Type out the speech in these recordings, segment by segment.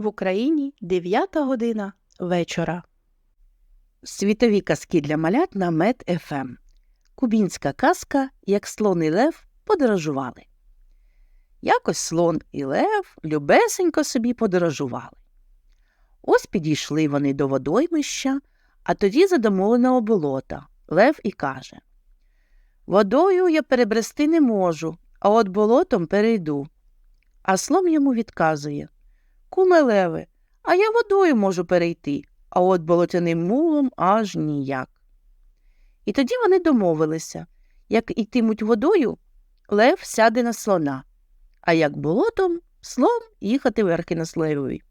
В Україні 9 година вечора. Світові казки для малят на Мед ФМ. Кубінська казка, як слон і лев подорожували. Якось слон і лев любесенько собі подорожували. Ось підійшли вони до водоймища, а тоді за домовленого болота. Лев і каже Водою я перебрести не можу, а от болотом перейду. А слон йому відказує Куме леве, а я водою можу перейти, а от болотяним мулом аж ніяк. І тоді вони домовилися як ітимуть водою, лев сяде на слона, а як болотом слон їхати верхи на слевові.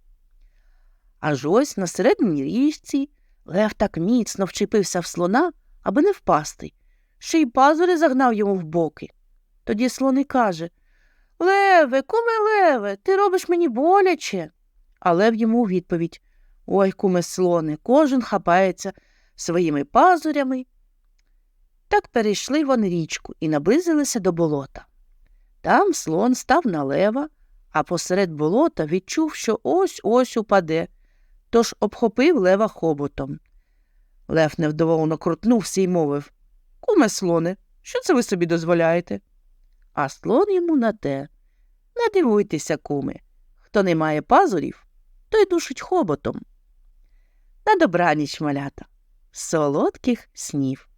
Аж ось на середній річці лев так міцно вчепився в слона, аби не впасти, ще й пазури загнав йому в боки. Тоді слон і каже Леве, куме леве, ти робиш мені боляче. А лев йому у відповідь Ой, куме слоне, кожен хапається своїми пазурями. Так перейшли вони річку і наблизилися до болота. Там слон став на лева, а посеред болота відчув, що ось ось упаде, тож обхопив лева хоботом. Лев невдоволено крутнувся і мовив Куме слоне, що це ви собі дозволяєте? А слон йому на те. Не дивуйтеся, куме. Хто не має пазурів, той душить хоботом. На добраніч, малята, солодких снів.